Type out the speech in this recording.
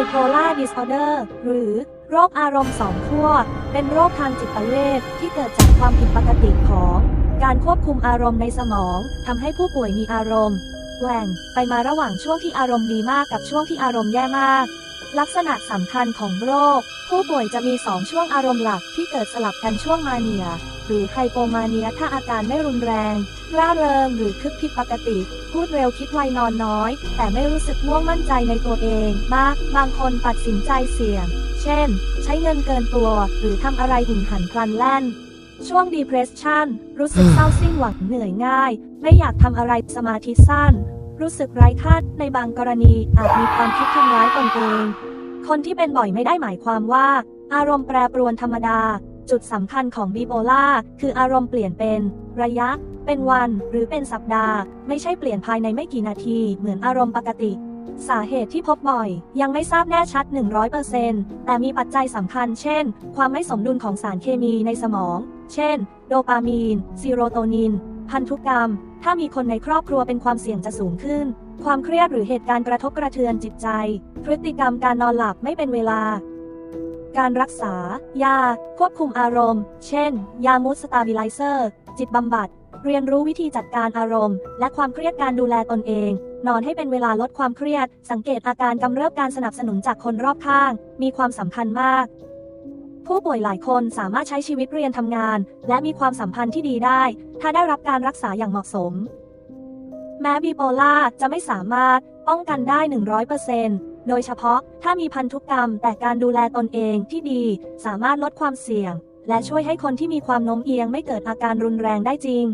บโพล่าดิสออเดอร์หรือโรคอารมณ์สองขั้วเป็นโรคทางจิตเวชที่เกิดจากความผิดปกติของการควบคุมอารมณ์ในสมองทำให้ผู้ป่วยมีอารมณ์แกว่งไปมาระหว่างช่วงที่อารมณ์ดีมากกับช่วงที่อารมณ์แย่มาก ลักษณะสำคัญของโรค ผู้ป่วยจะมี 2 ช่วงอารมณ์หลักที่เกิดสลับกันช่วงมาเนีย หรือไฮโปมาเนียถ้าอาการไม่รุนแรง ร่าเริงหรือคึกผิดปกติ พูดเร็วคิดไวนอนน้อย แต่ไม่รู้สึกม่วงมั่นใจในตัวเองมาก บางคนตัดสินใจเสี่ยง เช่น ใช้เงินเกินตัว หรือทำอะไรหุ่นหันพลันแล่นช่วง depression รู้สึกเศร้าสิ้นหวังเหนื่อยง่าย ไม่อยากทำอะไรสมาธิสั้น รู้สึกไร้ค่าในบางกรณีอาจมีความคิดทำร้ายตนเอง คนที่เป็นบ่อยไม่ได้หมายความว่า อารมณ์แปรปรวนธรรมดา จุดสำคัญของบีโพล่าคืออารมณ์เปลี่ยนเป็น ระยะ เป็นวัน หรือเป็นสัปดาห์ ไม่ใช่เปลี่ยนภายในไม่กี่นาที เหมือนอารมณ์ปกติ สาเหตุที่พบบ่อย ยังไม่ทราบแน่ชัด 100%แต่มีปัจจัยสำคัญ เช่น ความไม่สมดุลของสารเคมีในสมอง เช่น โดปามีน ซีโรโทนิน พันธุกรรม ถ้ามีคนในครอบครัวเป็นความเสี่ยงจะสูงขึ้น ความเครียดหรือเหตุการณ์กระทบกระเทือนจิตใจ พฤติกรรมการนอนหลับไม่เป็นเวลา การรักษา ยา ควบคุมอารมณ์ เช่น ยามูสตาบิไลเซอร์ จิตบำบัด เรียนรู้วิธีจัดการอารมณ์ และความเครียดการดูแลตนเอง นอนให้เป็นเวลาลดความเครียด สังเกตอาการกำเริบการสนับสนุนจากคนรอบข้าง มีความสำคัญมาก ผู้ป่วยหลายคนสามารถใช้ชีวิตเรียนทำงาน และมีความสัมพันธ์ที่ดีได้ ถ้าได้รับการรักษาอย่างเหมาะสม แม้บีโปล่าจะไม่สามารถป้องกันได้ 100%โดยเฉพาะถ้ามีพันธุกรรม แต่การดูแลตนเองที่ดี สามารถลดความเสี่ยง และช่วยให้คนที่มีความโน้มเอียงไม่เกิดอาการรุนแรงได้จริง